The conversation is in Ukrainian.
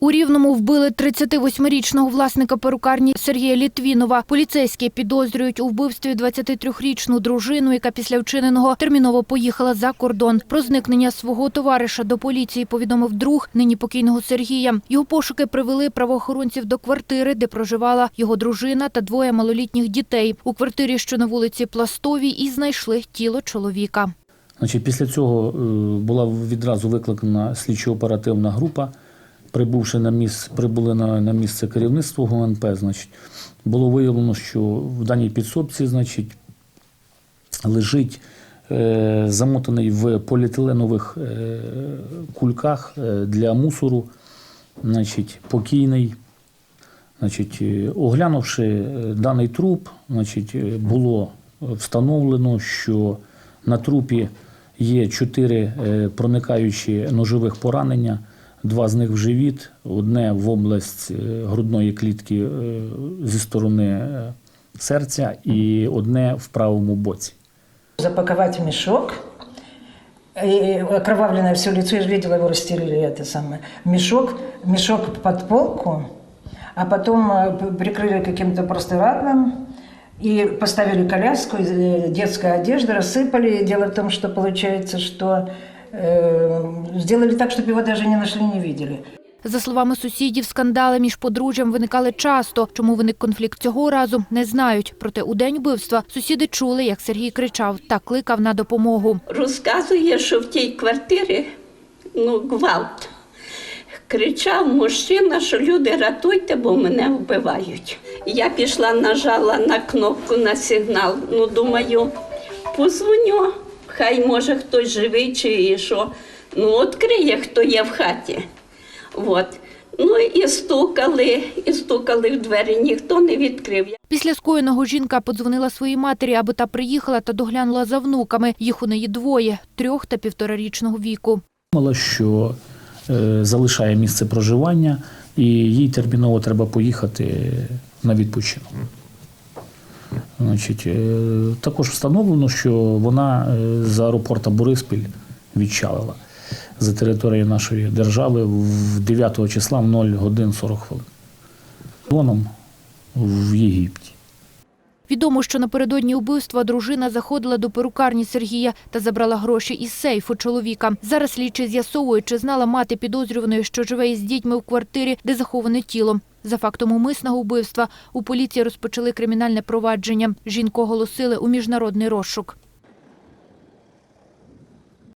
У Рівному вбили 38-річного власника перукарні Сергія Літвінова. Поліцейські підозрюють у вбивстві 23-річну дружину, яка після вчиненого терміново поїхала за кордон. Про зникнення свого товариша до поліції повідомив друг нині покійного Сергія. Його пошуки привели правоохоронців до квартири, де проживала його дружина та двоє малолітніх дітей. У квартирі, що на вулиці Пластовій, і знайшли тіло чоловіка. Значить, після цього е, була відразу викликана слідчо-оперативна група. Прибувши на місце, прибули на, на місце керівництва ГУНП, значить, було виявлено, що в даній підсобці, значить, лежить е, замотаний в поліетиленових е, кульках е, для мусору, значить, покійний. Значить, е, оглянувши е, даний труп, значить, було встановлено, що на трупі є чотири проникаючі ножових поранення, два з них в живіт, одне в область е, грудної клітки е, зі сторони е, серця і одне в правому боці. запаковать в мешок. И окровавленное все лицо, я же видела, его расстелили это самое. в Мешок, мешок под полку, а потом э, п- прикрыли каким-то простырадным и поставили коляску, из, э, детская одежда, рассыпали. Дело в том, что получается, что э, сделали так, чтобы его даже не нашли, не видели. За словами сусідів, скандали між подружжям виникали часто. Чому виник конфлікт цього разу, не знають. Проте у день вбивства сусіди чули, як Сергій кричав та кликав на допомогу. розказує, що в тій квартирі ну, гвалт. Кричав мужчина, що люди рятуйте, бо мене вбивають. Я пішла, нажала на кнопку на сигнал. Ну, думаю, позвоню, хай може хтось живий чи що. Ну, відкриє, хто є в хаті. От. Ну і стукали, і стукали в двері, ніхто не відкрив. Після скоєного жінка подзвонила своїй матері, аби та приїхала та доглянула за внуками. Їх у неї двоє – трьох та півторарічного віку. Думала, що е, залишає місце проживання і їй терміново треба поїхати на відпочинок. Значить, е, також встановлено, що вона е, з аеропорта Бориспіль відчалила за територією нашої держави в 9 числа в 0 годин 40 хвилин. Воном в Єгипті. Відомо, що напередодні убивства дружина заходила до перукарні Сергія та забрала гроші із сейфу чоловіка. Зараз слідчі з'ясовують, чи знала мати підозрюваної, що живе із дітьми в квартирі, де заховане тіло. За фактом умисного вбивства у поліції розпочали кримінальне провадження. Жінку оголосили у міжнародний розшук.